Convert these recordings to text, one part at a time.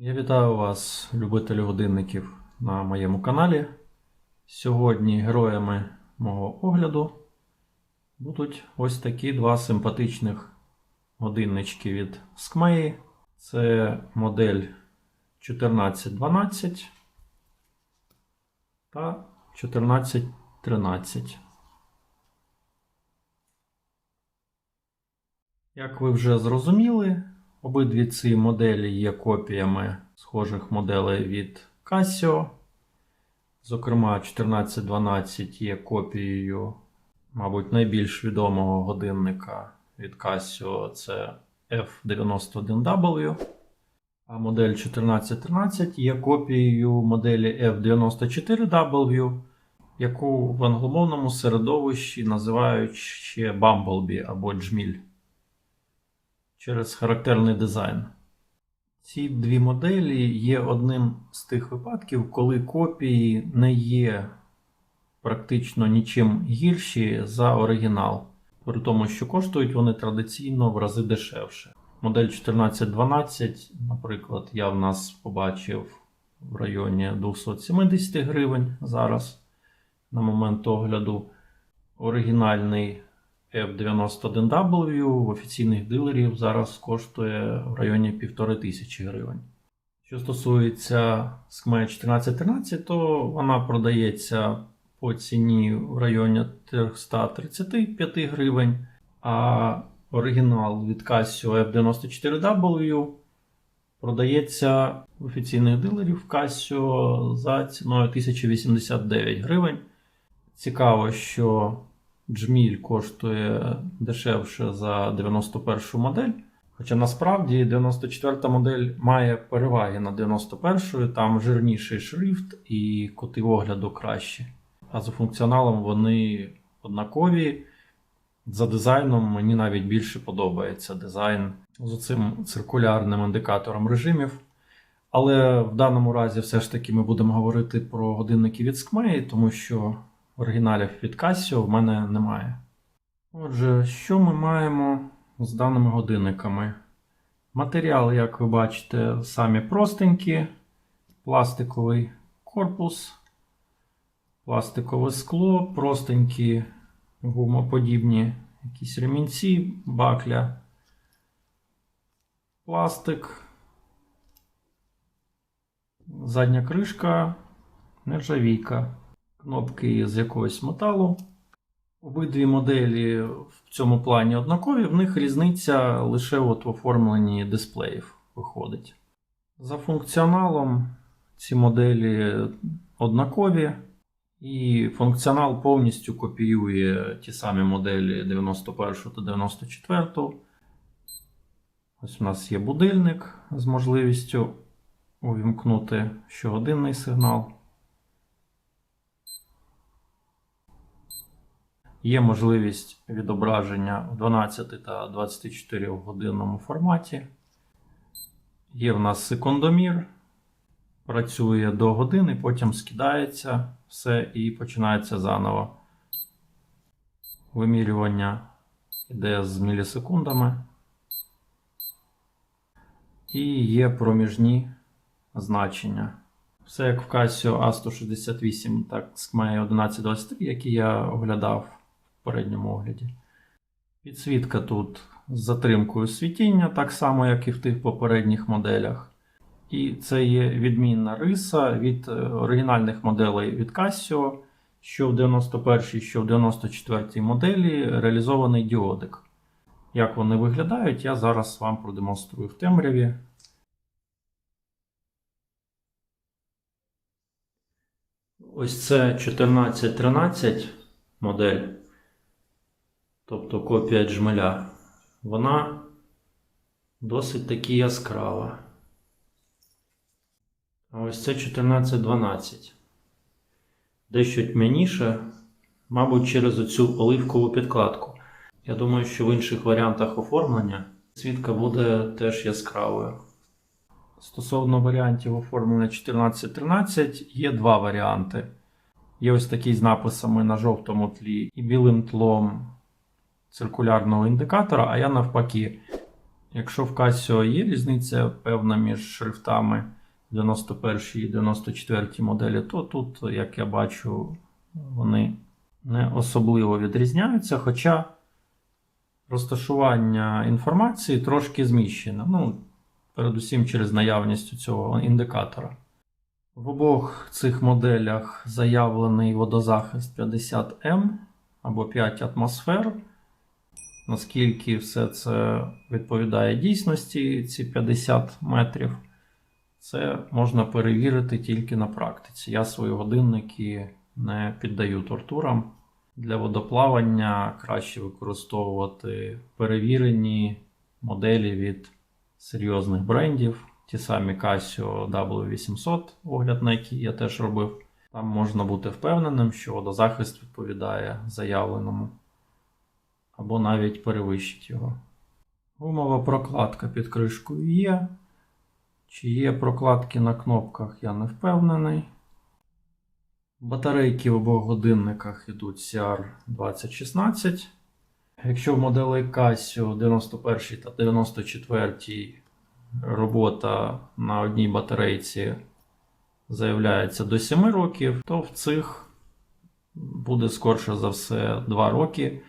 Я вітаю вас, любителі годинників, на моєму каналі. Сьогодні героями мого огляду будуть ось такі два симпатичних годиннички від Skmei. Це модель 1412 та 1413. Як ви вже зрозуміли, обидві ці моделі є копіями схожих моделей від Casio. Зокрема, 1412 є копією, мабуть, найбільш відомого годинника від Casio це F91W. А модель 1413 є копією моделі F94W, яку в англомовному середовищі називають ще Bumblebee або Джміль через характерний дизайн. Ці дві моделі є одним з тих випадків, коли копії не є практично нічим гірші за оригінал, при тому, що коштують вони традиційно в рази дешевше. Модель 1412, наприклад, я в нас побачив в районі 270 гривень зараз на момент огляду. Оригінальний F91W в офіційних дилерів зараз коштує в районі 1500 гривень. Що стосується Skmei 1413, то вона продається по ціні в районі 335 гривень, а оригінал від Casio F94W продається в офіційних дилерів Casio за ціною 1089 гривень. Цікаво, що Джміль коштує дешевше за 91 модель. Хоча насправді 94 модель має переваги на 91, там жирніший шрифт і кути огляду кращі. А за функціоналом вони однакові. За дизайном мені навіть більше подобається дизайн з цим циркулярним індикатором режимів. Але в даному разі все ж таки ми будемо говорити про годинники від Skmei, тому що оригіналів від Casio в мене немає. Отже, що ми маємо з даними годинниками? Матеріал, як ви бачите, самі простенькі, пластиковий корпус, пластикове скло, простенькі гумоподібні якісь ремінці, бакля, пластик, задня кришка, нержавійка кнопки з якогось металу. Обидві моделі в цьому плані однакові, в них різниця лише от в оформленні дисплеїв виходить. За функціоналом ці моделі однакові, і функціонал повністю копіює ті самі моделі 91 та 94. Ось у нас є будильник з можливістю увімкнути щогодинний сигнал. Є можливість відображення в 12 та 24 годинному форматі. Є в нас секундомір. Працює до години, потім скидається все і починається заново. Вимірювання йде з мілісекундами. І є проміжні значення. Все як в Casio A168, так Skmei 1123, який я оглядав попередньому огляді. Підсвітка тут з затримкою світіння, так само, як і в тих попередніх моделях. І це є відмінна риса від е, оригінальних моделей від Casio, що в 91 що в 94 моделі реалізований діодик. Як вони виглядають, я зараз вам продемонструю в темряві. Ось це 1413 модель тобто копія джмеля, вона досить таки яскрава. А ось це 1412. Дещо тьмяніше, мабуть, через оцю оливкову підкладку. Я думаю, що в інших варіантах оформлення світка буде теж яскравою. Стосовно варіантів оформлення 1413, є два варіанти. Є ось такий з написами на жовтому тлі і білим тлом циркулярного індикатора, а я навпаки Якщо в Casio є різниця певна між шрифтами 91 і 94 моделі, то тут, як я бачу, вони не особливо відрізняються, хоча розташування інформації трошки зміщено. Ну, передусім через наявність цього індикатора. В обох цих моделях заявлений водозахист 50М або 5 атмосфер. Наскільки все це відповідає дійсності, ці 50 метрів, це можна перевірити тільки на практиці. Я свої годинники не піддаю тортурам. Для водоплавання краще використовувати перевірені моделі від серйозних брендів. Ті самі Casio W800, огляд на який я теж робив. Там можна бути впевненим, що водозахист відповідає заявленому, або навіть перевищить його. Гумова прокладка під кришкою є. Чи є прокладки на кнопках, я не впевнений. Батарейки в обох годинниках йдуть CR2016. Якщо в моделі Casio 91 та 94 робота на одній батарейці заявляється до 7 років, то в цих буде скорше за все 2 роки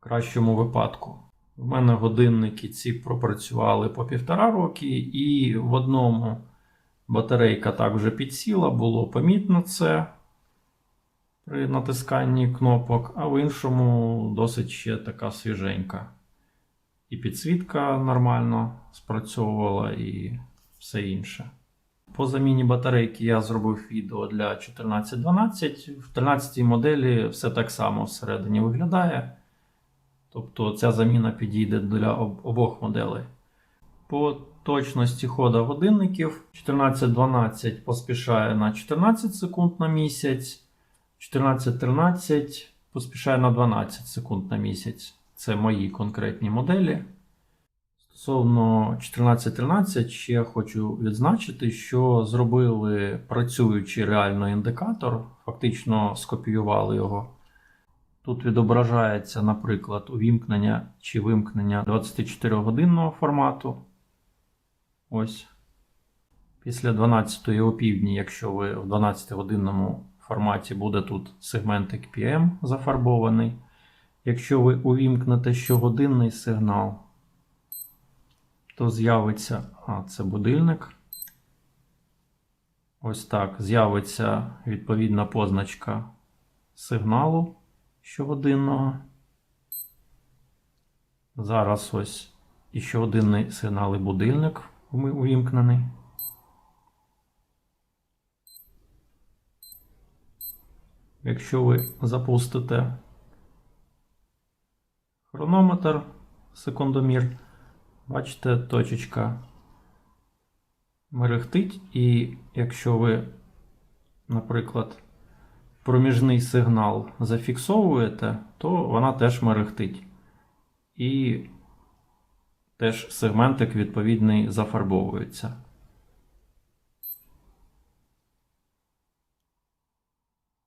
в кращому випадку. В мене годинники ці пропрацювали по півтора роки, і в одному батарейка так вже підсіла, було помітно це при натисканні кнопок, а в іншому досить ще така свіженька. І підсвітка нормально спрацьовувала, і все інше. По заміні батарейки я зробив відео для 1412. В 13 моделі все так само всередині виглядає. Тобто ця заміна підійде для обох моделей. По точності хода годинників 1412 поспішає на 14 секунд на місяць, 1413 поспішає на 12 секунд на місяць. Це мої конкретні моделі. Стосовно 1413, ще хочу відзначити, що зробили працюючий реально індикатор, фактично скопіювали його. Тут відображається, наприклад, увімкнення чи вимкнення 24-годинного формату. Ось. Після 12 опівдні, якщо ви в 12-годинному форматі буде тут сегментик PM зафарбований. Якщо ви увімкнете щогодинний сигнал, то з'явиться. А, це будильник. Ось так. З'явиться відповідна позначка сигналу щогодинного. Зараз ось і щогодинний сигнал і будильник увімкнений. Якщо ви запустите хронометр, секундомір, бачите, точечка мерехтить, і якщо ви, наприклад, проміжний сигнал зафіксовуєте, то вона теж мерехтить. І теж сегментик відповідний зафарбовується.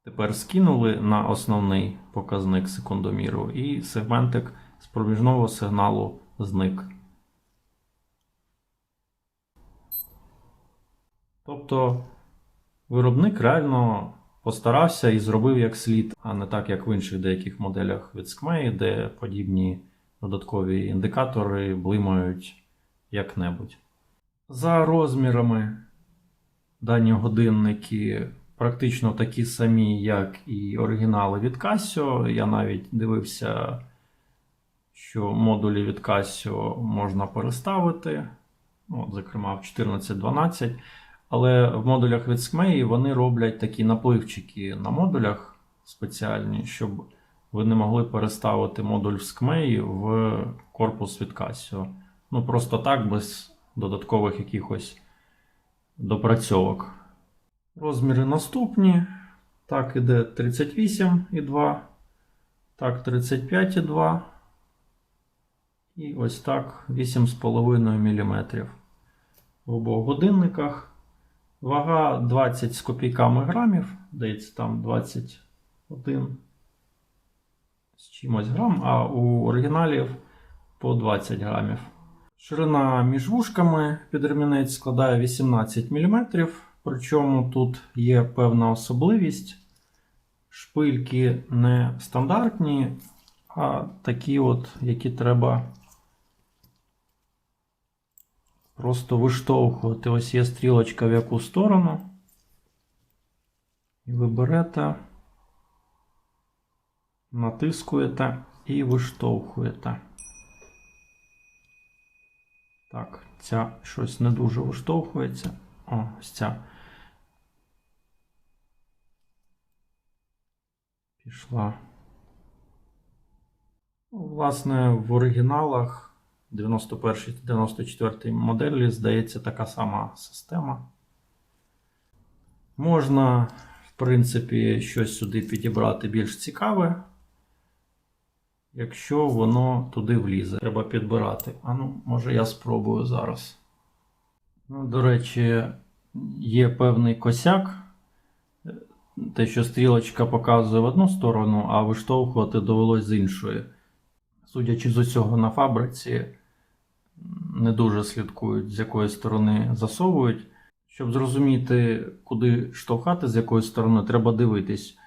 Тепер скинули на основний показник секундоміру, і сегментик з проміжного сигналу зник. Тобто виробник реально постарався і зробив як слід, а не так, як в інших деяких моделях від Skmei, де подібні додаткові індикатори блимають як-небудь. За розмірами дані годинники практично такі самі, як і оригінали від Casio. Я навіть дивився, що модулі від Casio можна переставити, ну, от, зокрема в 1412. Але в модулях від Skmei вони роблять такі напливчики на модулях спеціальні, щоб ви не могли переставити модуль в Skmei в корпус від Casio. Ну просто так, без додаткових якихось допрацьовок. Розміри наступні. Так, іде 38,2, так, 35,2. І ось так 8,5 мм. В обох годинниках. Вага 20 з копійками грамів, здається, там 21 з чимось грам, а у оригіналів по 20 грамів. Ширина між вушками під ремінець складає 18 мм, причому тут є певна особливість. Шпильки не стандартні, а такі, от, які треба просто виштовхувати. Ось є стрілочка в яку сторону. І ви берете, натискуєте і виштовхуєте. Так, ця щось не дуже виштовхується. О, ось ця. Пішла. Ну, Власне, в оригіналах 91-94 моделі, здається, така сама система. Можна, в принципі, щось сюди підібрати більш цікаве. Якщо воно туди влізе, треба підбирати. А ну, може я спробую зараз. Ну, до речі, є певний косяк. Те, що стрілочка показує в одну сторону, а виштовхувати довелось з іншої. Судячи з усього на фабриці, не дуже слідкують, з якої сторони засовують. Щоб зрозуміти, куди штовхати, з якої сторони, треба дивитись.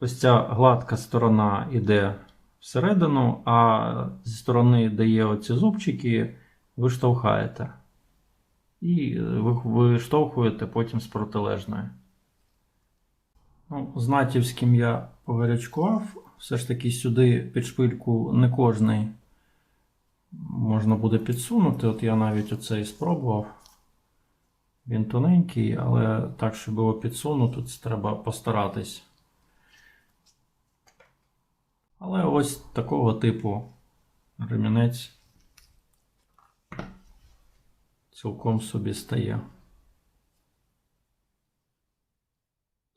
Ось ця гладка сторона йде всередину, а зі сторони, де є оці зубчики, ви штовхаєте. І ви виштовхуєте потім з протилежної. Ну, з натівським я погарячкував. Все ж таки сюди під шпильку не кожний можна буде підсунути. От я навіть оцей спробував. Він тоненький, але так, щоб його підсунути, це треба постаратись. Але ось такого типу ремінець цілком собі стає.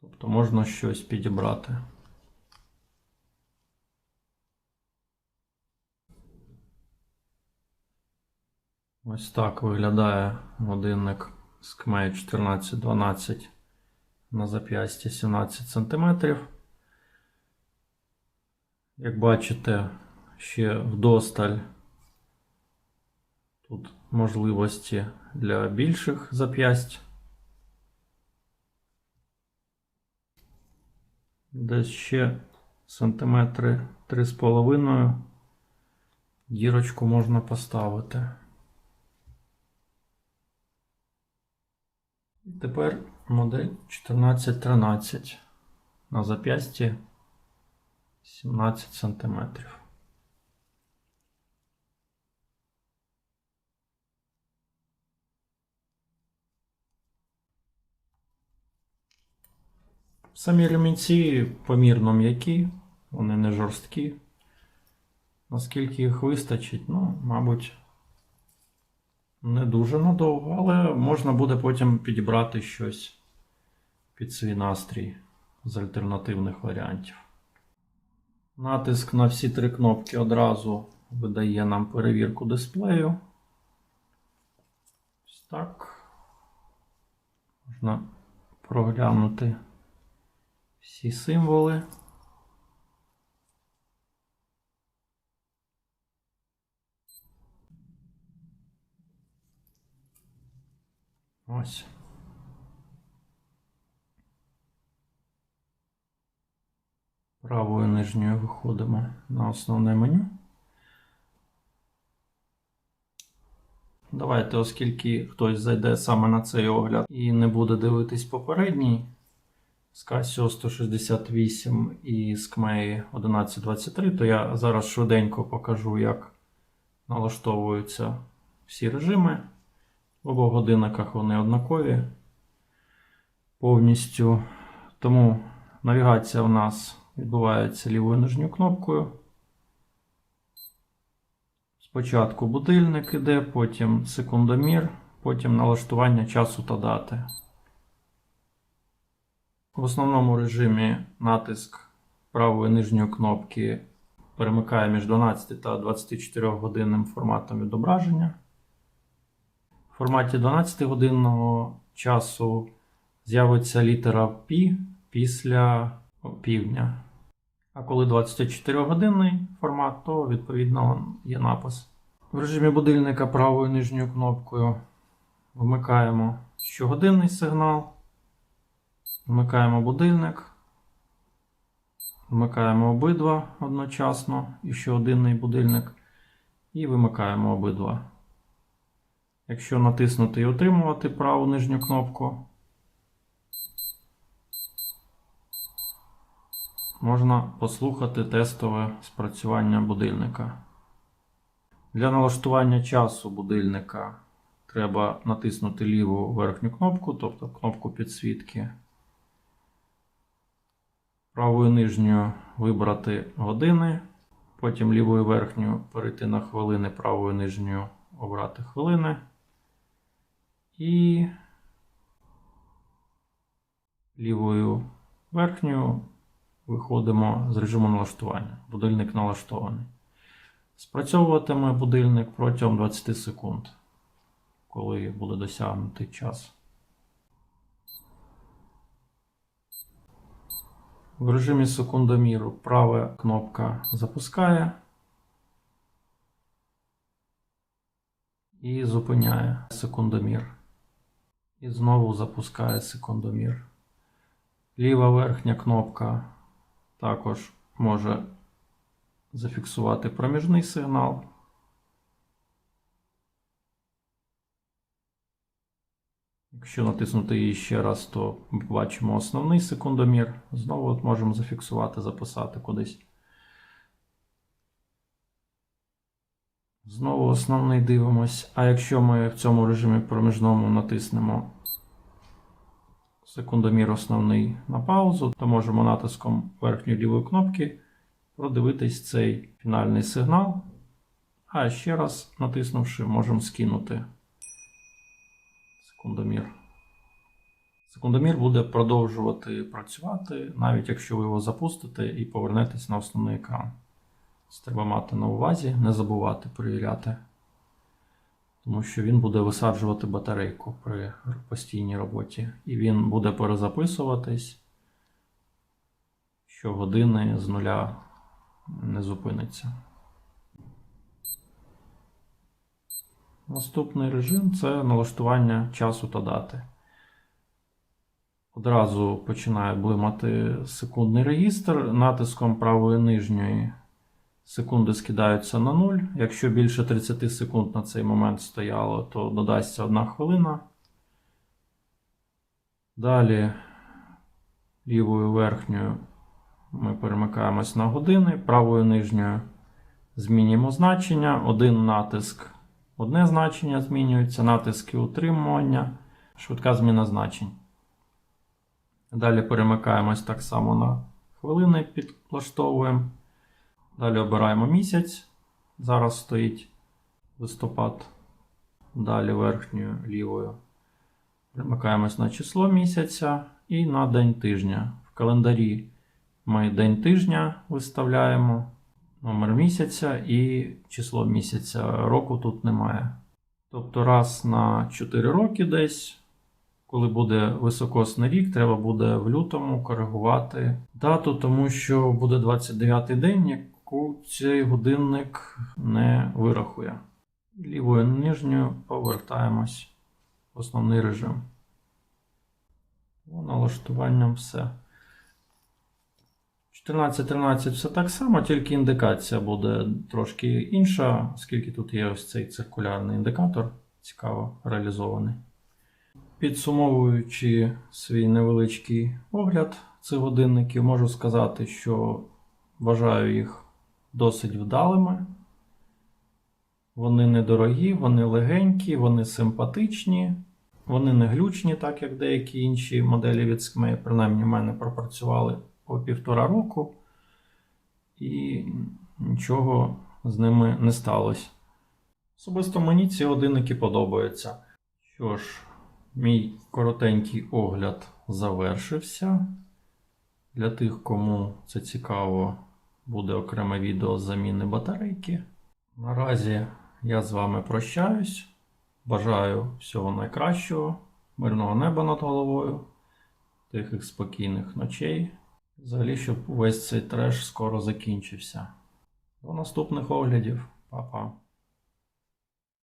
Тобто можна щось підібрати. Ось так виглядає годинник з КМЕ 1412 на зап'ясті 17 см. Як бачите, ще вдосталь тут можливості для більших зап'ясть. Десь ще сантиметри 3,5 дірочку можна поставити. І тепер модель 1413 на зап'ясті 17 сантиметрів. Самі ремінці помірно м'які, вони не жорсткі. Наскільки їх вистачить, ну, мабуть, не дуже надовго, але можна буде потім підібрати щось під свій настрій з альтернативних варіантів. Натиск на всі три кнопки одразу видає нам перевірку дисплею. Ось так. Можна проглянути всі символи. Ось. Правою нижньою виходимо на основне меню. Давайте, оскільки хтось зайде саме на цей огляд і не буде дивитись попередній з Casio 168 і з KMEI 1123, то я зараз швиденько покажу, як налаштовуються всі режими. В годинниках вони однакові повністю. Тому навігація у нас відбувається лівою нижньою кнопкою. Спочатку будильник іде, потім секундомір, потім налаштування часу та дати. В основному режимі натиск правої нижньої кнопки перемикає між 12 та 24 годинним форматом відображення. В форматі 12-годинного часу з'явиться літера P після півдня. А коли 24-годинний формат, то відповідно є напис. В режимі будильника правою нижньою кнопкою вмикаємо щогодинний сигнал. Вмикаємо будильник. Вмикаємо обидва одночасно і щогодинний будильник. І вимикаємо обидва. Якщо натиснути і утримувати праву нижню кнопку, можна послухати тестове спрацювання будильника. Для налаштування часу будильника треба натиснути ліву верхню кнопку, тобто кнопку підсвітки. Правою нижньою вибрати години, потім лівою верхньою перейти на хвилини, правою нижньою обрати хвилини. І лівою верхньою виходимо з режиму налаштування. Будильник налаштований. Спрацьовуватиме будильник протягом 20 секунд, коли буде досягнутий час. В режимі секундоміру права кнопка запускає і зупиняє секундомір. І знову запускає секундомір. Ліва верхня кнопка також може зафіксувати проміжний сигнал. Якщо натиснути її ще раз, то бачимо основний секундомір. Знову от можемо зафіксувати, записати кудись. Знову основний дивимось. А якщо ми в цьому режимі проміжному натиснемо секундомір основний на паузу, то можемо натиском верхньої лівої кнопки продивитись цей фінальний сигнал. А ще раз натиснувши, можемо скинути секундомір. Секундомір буде продовжувати працювати, навіть якщо ви його запустите і повернетесь на основний екран. Це треба мати на увазі, не забувати перевіряти, тому що він буде висаджувати батарейку при постійній роботі. І він буде перезаписуватись щогодини з нуля не зупиниться. Наступний режим це налаштування часу та дати. Одразу починає блимати секундний регістр. Натиском правої нижньої секунди скидаються на 0. Якщо більше 30 секунд на цей момент стояло, то додасться 1 хвилина. Далі лівою верхньою ми перемикаємось на години, правою нижньою змінюємо значення. Один натиск, одне значення змінюється, натиски утримування, швидка зміна значень. Далі перемикаємось так само на хвилини, підлаштовуємо. Далі обираємо місяць. Зараз стоїть листопад. Далі верхньою лівою. Перемикаємось на число місяця і на день тижня. В календарі ми день тижня виставляємо, номер місяця і число місяця. Року тут немає. Тобто, раз на 4 роки десь, коли буде високосний рік, треба буде в лютому коригувати дату, тому що буде 29-й день, яку цей годинник не вирахує. Лівою нижньою повертаємось в основний режим. По налаштуванням все. 14.13 все так само, тільки індикація буде трошки інша, оскільки тут є ось цей циркулярний індикатор, цікаво реалізований. Підсумовуючи свій невеличкий огляд цих годинників, можу сказати, що вважаю їх досить вдалими. Вони недорогі, вони легенькі, вони симпатичні, вони не глючні, так як деякі інші моделі від Skmei, принаймні в мене пропрацювали по півтора року, і нічого з ними не сталося. Особисто мені ці годинники подобаються. Що ж, мій коротенький огляд завершився. Для тих, кому це цікаво, буде окреме відео заміни батарейки. Наразі я з вами прощаюсь. Бажаю всього найкращого, мирного неба над головою, тихих спокійних ночей. Взагалі, щоб увесь цей треш скоро закінчився. До наступних оглядів. Па-па.